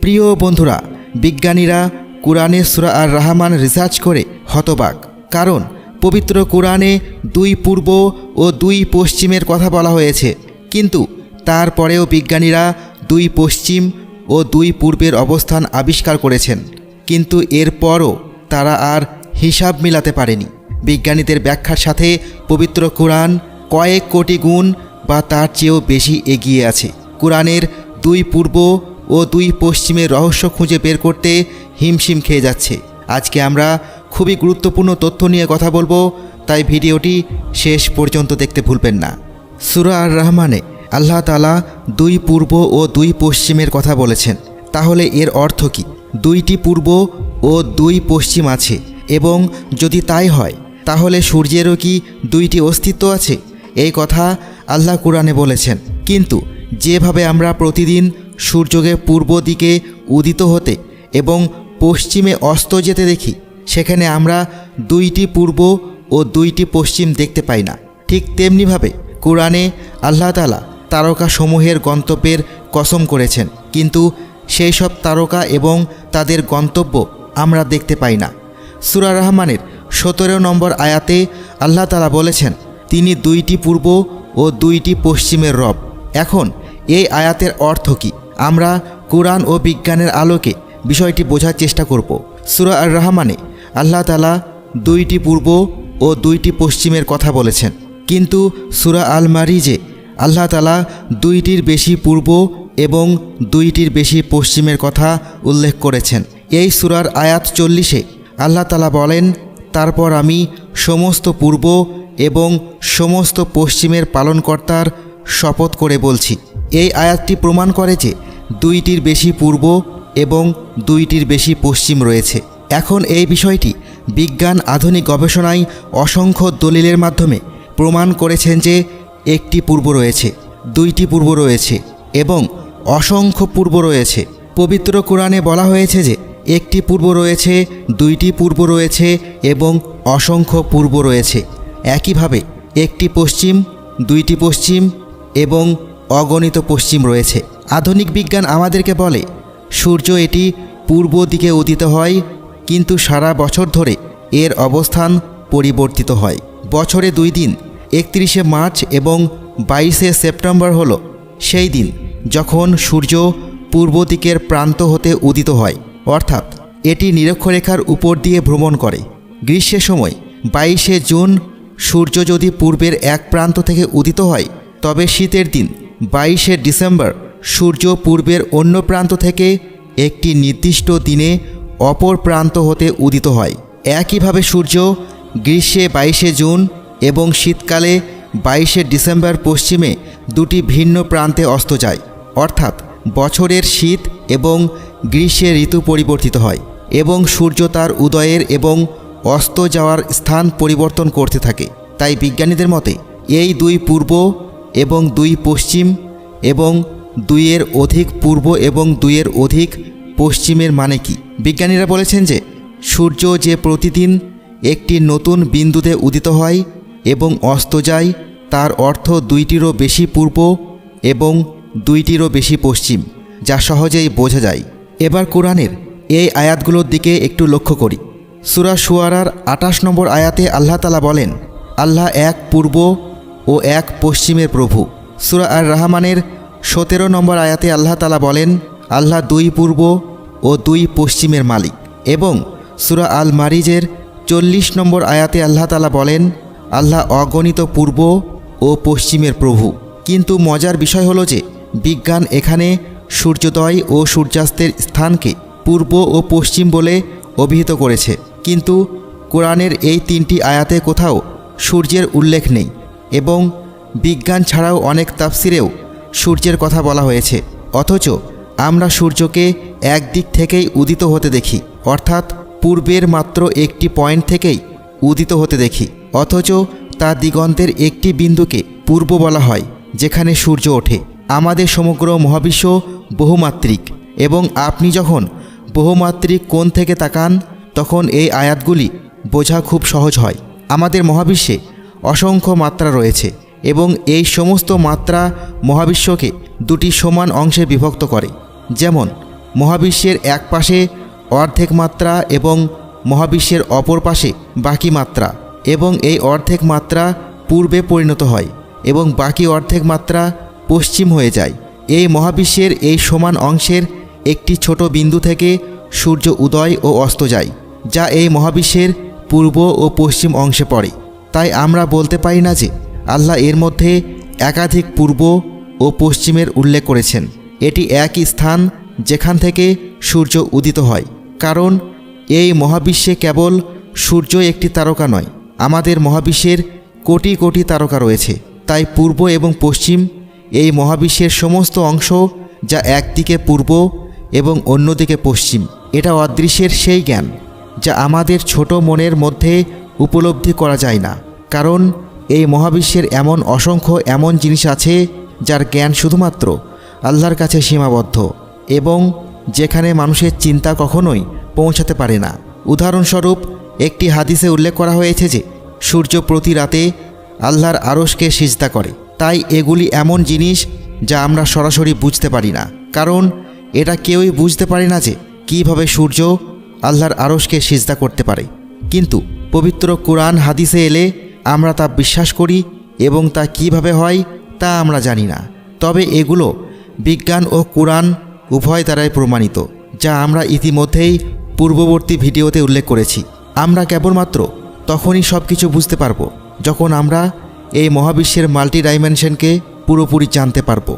প্রিয় বন্ধুরা, বিজ্ঞানীরা কোরআনে সুরা আর রহমান রিসার্চ করে হতবাক। কারণ, পবিত্র কোরআনে দুই পূর্ব ও দুই পশ্চিমের কথা বলা হয়েছে। কিন্তু, তারপরেও বিজ্ঞানীরা দুই পশ্চিম ও দুই পূর্বের অবস্থান আবিষ্কার করেছেন। কিন্তু এরপরও তারা আর হিসাব মিলাতে পারেনি। বিজ্ঞানীদের ব্যাখ্যার সাথে পবিত্র কোরআন কয়েক কোটি গুণ বা তার চেয়েও বেশি এগিয়ে আছে। কোরআনের দুই পূর্ব ও দুই পশ্চিমের রহস্য খুঁজে বের করতে হিমশিম খেয়ে যাচ্ছে। আজকে আমরা খুবই গুরুত্বপূর্ণ তথ্য নিয়ে কথা বলব, তাই ভিডিওটি শেষ পর্যন্ত দেখতে ভুলবেন না। সুরা আর রহমানে আল্লাহ তালা দুই পূর্ব ও দুই পশ্চিমের কথা বলেছেন। তাহলে এর অর্থ কী? দুইটি পূর্ব ও দুই পশ্চিম আছে, এবং যদি তাই হয়, তাহলে সূর্যেরও কি দুইটি অস্তিত্ব আছে? এই কথা আল্লাহ কোরআনে বলেছেন। কিন্তু যেভাবে আমরা প্রতিদিন সূর্যকে পূর্ব দিকে উদিত হতে এবং পশ্চিমে অস্ত যেতে দেখি, সেখানে আমরা দুইটি পূর্ব ও দুইটি পশ্চিম দেখতে পাই না। ঠিক তেমনিভাবে কোরআনে আল্লাহ তালা তারকাসমূহের গন্তব্যের কসম করেছেন, কিন্তু সেই সব তারকা এবং তাদের গন্তব্য আমরা দেখতে পাই না। সুরা রহমানের সতেরো নম্বর আয়াতে আল্লাহ তালা বলেছেন, তিনি দুইটি পূর্ব ও দুইটি পশ্চিমের রব। এখন এই আয়াতের অর্থ কী? আমরা কোরআন ও বিজ্ঞানের আলোকে বিষয়টি বোঝার চেষ্টা করব। সুরা আর রহমানে আল্লাহ তালা দুইটি পূর্ব ও দুইটি পশ্চিমের কথা বলেছেন। কিন্তু সুরা আল মারিজে আল্লাহ তালা দুইটির বেশি পূর্ব এবং দুইটির বেশি পশ্চিমের কথা উল্লেখ করেছেন। এই সুরার আয়াত চল্লিশে আল্লাহ তালা বলেন, তারপর আমি সমস্ত পূর্ব এবং সমস্ত পশ্চিমের পালনকর্তার শপথ করে বলছি। এই আয়াতটি প্রমাণ করে যে দুইটির বেশি পূর্ব এবং দুইটির বেশি পশ্চিম রয়েছে। এখন এই বিষয়টি বিজ্ঞান আধুনিক গবেষণায় অসংখ্য দলিলের মাধ্যমে প্রমাণ করেছেন যে একটি পূর্ব রয়েছে, দুইটি পূর্ব রয়েছে এবং অসংখ্য পূর্ব রয়েছে। পবিত্র কোরআনে বলা হয়েছে যে একটি পূর্ব রয়েছে, দুইটি পূর্ব রয়েছে এবং অসংখ্য পূর্ব রয়েছে। একইভাবে একটি পশ্চিম, দুইটি পশ্চিম এবং অগণিত পশ্চিম রয়েছে। আধুনিক বিজ্ঞান আমাদেরকে বলে, সূর্য এটি পূর্ব দিকে উদিত হয়, কিন্তু সারা বছর ধরে এর অবস্থান পরিবর্তিত হয়। বছরে দুই দিন, একত্রিশে মার্চ এবং বাইশে সেপ্টেম্বর হল সেই দিন যখন সূর্য পূর্ব দিকের প্রান্ত হতে উদিত হয়। অর্থাৎ, এটি নিরক্ষরেখার উপর দিয়ে ভ্রমণ করে। গ্রীষ্মের সময়, বাইশে জুন, সূর্য যদি পূর্বের এক প্রান্ত থেকে উদিত হয়, তবে শীতের দিন বাইশে ডিসেম্বর সূর্য পূর্বের অন্য প্রান্ত থেকে একটি নির্দিষ্ট দিনে অপর প্রান্ত হতে উদিত হয়। একইভাবে সূর্য গ্রীষ্মে বাইশে জুন এবং শীতকালে বাইশে ডিসেম্বর পশ্চিমে দুটি ভিন্ন প্রান্তে অস্ত যায়। অর্থাৎ বছরের শীত এবং গ্রীষ্মের ঋতু পরিবর্তিত হয় এবং সূর্য তার উদয়ের এবং অস্ত যাওয়ার স্থান পরিবর্তন করতে থাকে। তাই বিজ্ঞানীদের মতে, এই দুই পূর্ব এবং দুই পশ্চিম এবং দুইয়ের অধিক পূর্ব এবং দুইয়ের অধিক পশ্চিমের মানে কি? বিজ্ঞানীরা বলেছেন যে, সূর্য যে প্রতিদিন একটি নতুন বিন্দুতে উদিত হয় এবং অস্ত যায়, তার অর্থ দুইটিরও বেশি পূর্ব এবং দুইটিরও বেশি পশ্চিম, যা সহজেই বোঝা যায়। এবার কোরআনের এই আয়াতগুলোর দিকে একটু লক্ষ্য করি। সুরা সুয়ারার আটাশ নম্বর আয়াতে আল্লাহ তালা বলেন, আল্লাহ এক পূর্ব ও এক পশ্চিমের প্রভু। সুরা আর রহমানের সতেরো নম্বর আয়াতে আল্লাহ তালা বলেন, আল্লাহ দুই পূর্ব ও দুই পশ্চিমের মালিক এবং সুরা আল মারিজের চল্লিশ নম্বর আয়াতে আল্লাহ তালা বলেন, আল্লাহ অগণিত পূর্ব ও পশ্চিমের প্রভু। কিন্তু মজার বিষয় হলো যে, বিজ্ঞান এখানে সূর্যোদয় ও সূর্যাস্তের স্থানকে পূর্ব ও পশ্চিম বলে অভিহিত করেছে। কিন্তু কোরআনের এই তিনটি আয়াতে কোথাও সূর্যের উল্লেখ নেই। এবং বিজ্ঞান ছাড়াও অনেক তাফসিরেও সূর্যের কথা বলা হয়েছে। অথচ আমরা সূর্যকে একদিক থেকেই উদিত হতে দেখি, অর্থাৎ পূর্বের মাত্র একটি পয়েন্ট থেকেই উদিত হতে দেখি। অথচ তা দিগন্তের একটি বিন্দুকে পূর্ব বলা হয়, যেখানে সূর্য ওঠে। আমাদের সমগ্র মহাবিশ্ব বহুমাত্রিক এবং আপনি যখন বহুমাত্রিক কোণ থেকে তাকান, তখন এই আয়াতগুলি বোঝা খুব সহজ হয়। আমাদের মহাবিশ্বে অসংখ্য মাত্রা রয়েছে এবং এই সমস্ত মাত্রা মহাবিশ্বকে দুটি সমান অংশে বিভক্ত করে। যেমন, মহাবিশ্বের এক পাশে অর্ধেক মাত্রা এবং মহাবিশ্বের অপর পাশে বাকি মাত্রা এবং এই অর্ধেক মাত্রা পূর্বে পরিণত হয় এবং বাকি অর্ধেক মাত্রা পশ্চিম হয়ে যায়। এই মহাবিশ্বের এই সমান অংশের একটি ছোট বিন্দু থেকে সূর্য উদয় ও অস্ত যায়, যা এই মহাবিশ্বের পূর্ব ও পশ্চিম অংশে পড়ে। তাই আমরা বলতে পারি না যে আল্লাহ এর মধ্যে একাধিক পূর্ব ও পশ্চিমের উল্লেখ করেছেন। এটি একই স্থান যেখান থেকে সূর্য উদিত হয়। কারণ এই মহাবিশ্বে কেবল সূর্য একটি তারকা নয়, আমাদের মহাবিশ্বের কোটি কোটি তারকা রয়েছে। তাই পূর্ব এবং পশ্চিম এই মহাবিশ্বের সমস্ত অংশ যা একদিকে পূর্ব এবং অন্যদিকে পশ্চিম, এটা অদৃশ্যের সেই জ্ঞান যা আমাদের ছোট মনের মধ্যে উপলব্ধি করা যায় না। কারণ, এই মহাবিশ্বের এমন অসংখ্য এমন জিনিস আছে যার জ্ঞান শুধুমাত্র আল্লাহর কাছে সীমাবদ্ধ এবং যেখানে মানুষের চিন্তা কখনোই পৌঁছাতে পারে না। উদাহরণস্বরূপ, একটি হাদিসে উল্লেখ করা হয়েছে যে, সূর্য প্রতি রাতে আল্লাহর আরশকে সিজদা করে। তাই এগুলি এমন জিনিস যা আমরা সরাসরি বুঝতে পারি না। কারণ, এটা কেউই বুঝতে পারে না যে, কীভাবে সূর্য আল্লাহর আরশকে সিজদা করতে পারে। কিন্তু পবিত্র কোরআন হাদিসে এলে আমরা তা বিশ্বাস করি এবং তা কীভাবে হয় তা আমরা জানি না। তবে এগুলো বিজ্ঞান ও কোরআন উভয় দ্বারাই প্রমাণিত, যা আমরা ইতিমধ্যেই পূর্ববর্তী ভিডিওতে উল্লেখ করেছি। আমরা কেবলমাত্র তখনই সব কিছু বুঝতে পারব, যখন আমরা এই মহাবিশ্বের মাল্টি ডাইমেনশনকে পুরোপুরি জানতে পারব।